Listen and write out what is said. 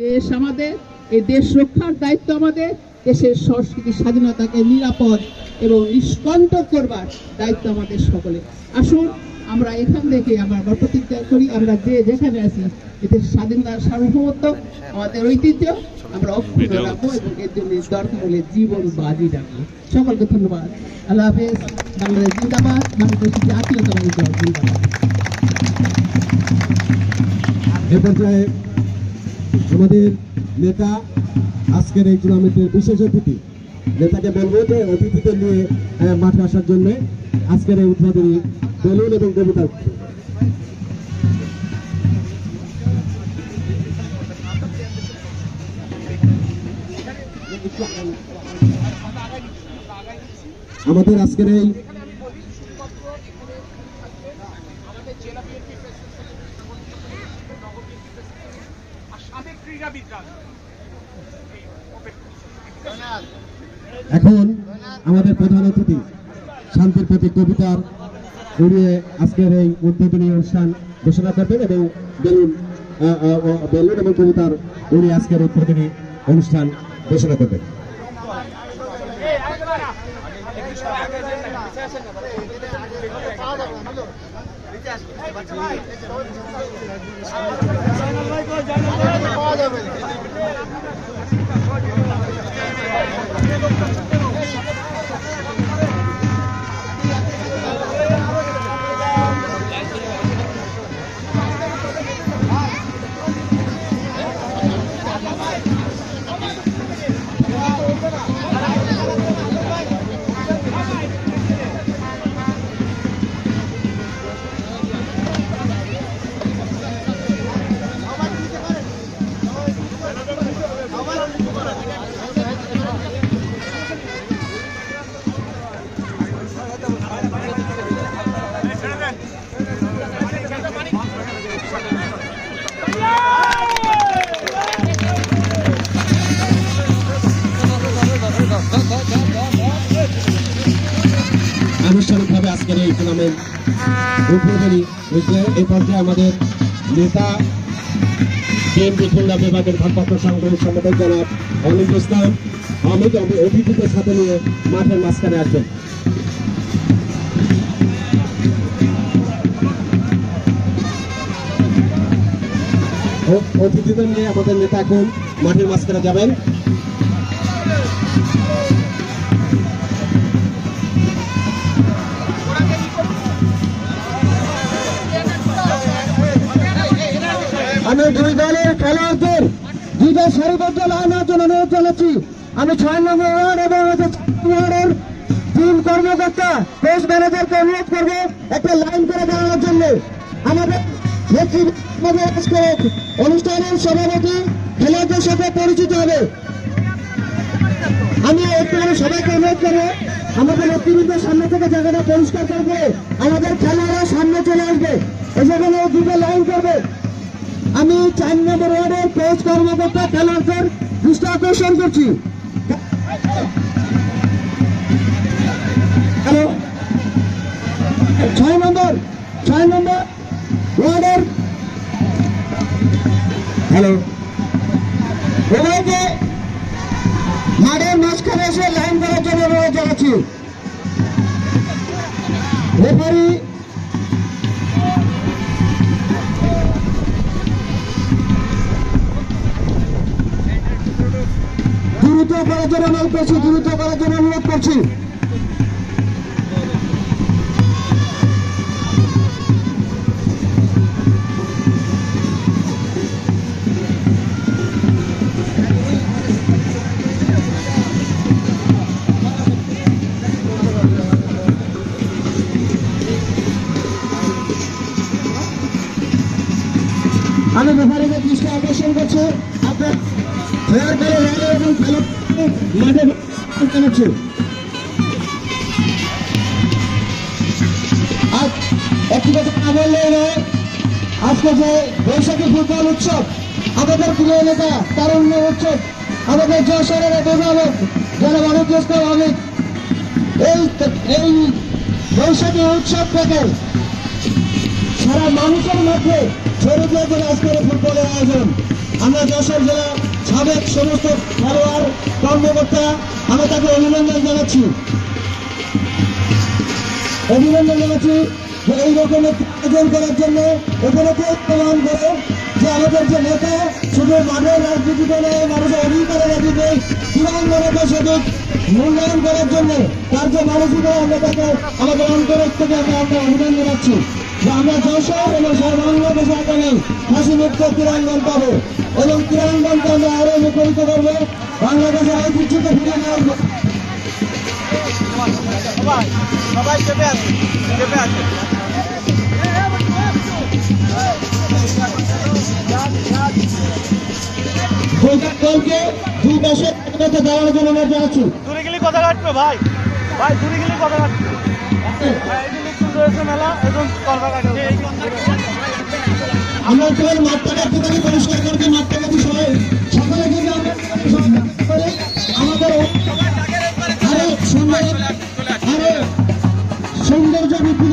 দেশ আমাদের এই দেশ রক্ষার দায়িত্ব আমাদের দেশের সংস্কৃতি স্বাধীনতাকে নিরাপদ এবং নিষ্কণ্টক করবার দায়িত্ব আমাদের সকলে আসুন আমরা এখান থেকে আমরা প্রতিজ্ঞা করি আমরা যে যেখানে আছি এদের স্বাধীনতার সার্বভৌমত্ব আমাদের ঐতিহ্য আমরা অক্ষুণ্ণ রাখব এবং এর জন্য দরকার হলে জীবন বাজি রাখব। সকলকে ধন্যবাদ। আল্লাহ হাফেজ। বাংলাদেশ জিন্দাবাদ। বাংলাদেশ জাতীয়তাবাদী দল জিন্দাবাদ। এ পর্যায়ে আমাদের নেতা আজকের এই টুর্নামেন্টের বিশেষ অতিথি, নেতাকে বলব যে অতিথিদের নিয়ে মাঠে আসার জন্য আজকের এই উদ্বোধনী বেলুন এবং কবিতা আমাদের আজকের এই আমাদের জেলা বিএনপি আর সাবেক ক্রীড়াবিদরা এই open- এখন আমাদের প্রধান অতিথি, শান্তির প্রতি কবিতার উড়িয়ে আজকের এই উদ্বোধনী অনুষ্ঠান ঘোষণা করবেন এবং বেলুন বেলুন এবং কবিতার উড়িয়ে আজকের উদ্বোধনী অনুষ্ঠান ঘোষণা করবেন। পাওয়া যাবে। আনুষ্ঠানিকভাবে আজকের এই টুর্নামেন্ট উদ্বোধনী এই পর্যায়ে আমাদের নেতা বিএনপি খুলনা বিভাগের ভারপ্রাপ্ত সাংগঠনিক সম্পাদক জনাব অনিল ইসলাম অমিত অমি- অতিথিদের সাথে নিয়ে মাঠের মাঝখানে আসবেন। অতিথিদের নিয়ে আমাদের নেতা এখন মাঠের মাঝখানে যাবেন। আমি দুই দলের খেলোয়াড়দের দুইটা সারিবদ্ধ লাইনের জন্য অনুরোধ জানাচ্ছি আমি ছয় নম্বর ওয়ার্ড এবং ওয়ার্ডের টিম কর্মকর্তা পেশ ম্যানেজারকে অনুরোধ করব একটা লাইন করে দাঁড়ানোর জন্য। আমাদের অনুষ্ঠানের সভাপতি, খেলোয়াড়দের সাথে পরিচিত হবে। আমি একটু সবাইকে অনুরোধ করব, আমাদের নেতৃবৃন্দের সামনে থেকে জায়গাটা পরিষ্কার করবে আমাদের খেলোয়াড়রা সামনে চলে আসবে। এসেখানে দুটো লাইন করবে। আমি চার নম্বর ওয়ার্ডের কোচ কর্মকর্তা খেলোয়াড়দের দৃষ্টি আকর্ষণ করছি। হ্যালো? ছয় নম্বর ছয় নম্বর ওয়ার্ডের হ্যালো? মাঠের মাঝখানে এসে লাইন করার জন্য অনুরোধ জানাচ্ছি। রেফারি দ্রুত করার জন্য অনুরোধ করছি, দ্রুত করার জন্য অনুরোধ করছি। আমি রেফারিকে দৃষ্টি আকর্ষণ করছি। আপনার ফেয়ার করে রানে এবং মাঠে বৈশাখী ফুটবল উৎসব, আমাদের প্রিয় নেতা তারুণ্য উৎসব, আমাদের যশোরের অভিভাবক যারা অমিত এই এই বৈশাখী উৎসব থেকে সারা মানুষের মধ্যে ছড়িয়ে দিয়েছেন আজকের ফুটবলের আয়োজন। আমরা যশোর জেলা সাবেক সমস্ত খেলোয়াড় কর্মকর্তা, আমরা তাকে অভিনন্দন জানাচ্ছি। অভিনন্দন জানাচ্ছি যে এই রকমের আয়োজন করার জন্য এগুলোকে প্রমাণ করে যে আমাদের যে নেতা, শুধু মানব রাজনীতি করে মানুষের অধিকারের রাজনীতি ক্রীড়াঙ্গনকে সঠিক মূল্যায়ন করার জন্য তার যে মানসিকতা, আমরা তাকে আমাদের অন্তরের থেকে আমরা আমরা অভিনন্দন জানাচ্ছি। যে আমরা যশোর এবং সর্বাঙ্গ দেশে নেই হাসি মুক্ত ক্রীড়াঙ্গন পাবো। এবং ক্রীড়াঙ্গনকে আমরা আরও মুখরিত করব। বাংলাদেশের ঐতিহ্যকে ফিরিয়ে নেওয়ার সবাই দুই একসাথে দাঁড়ানোর জন্য অনুরোধ জানাচ্ছি দূরে গেলে কথা কাটবে ভাই। ভাই, দূরে গেলে কথা কাটবে আমরা কেবল মাঠটাকে একটুখানি পরিষ্কার করছি মাঠটাকে সবাই সকালে করি, আমাদের আরও সুন্দর আরও সৌন্দর্য বৃদ্ধি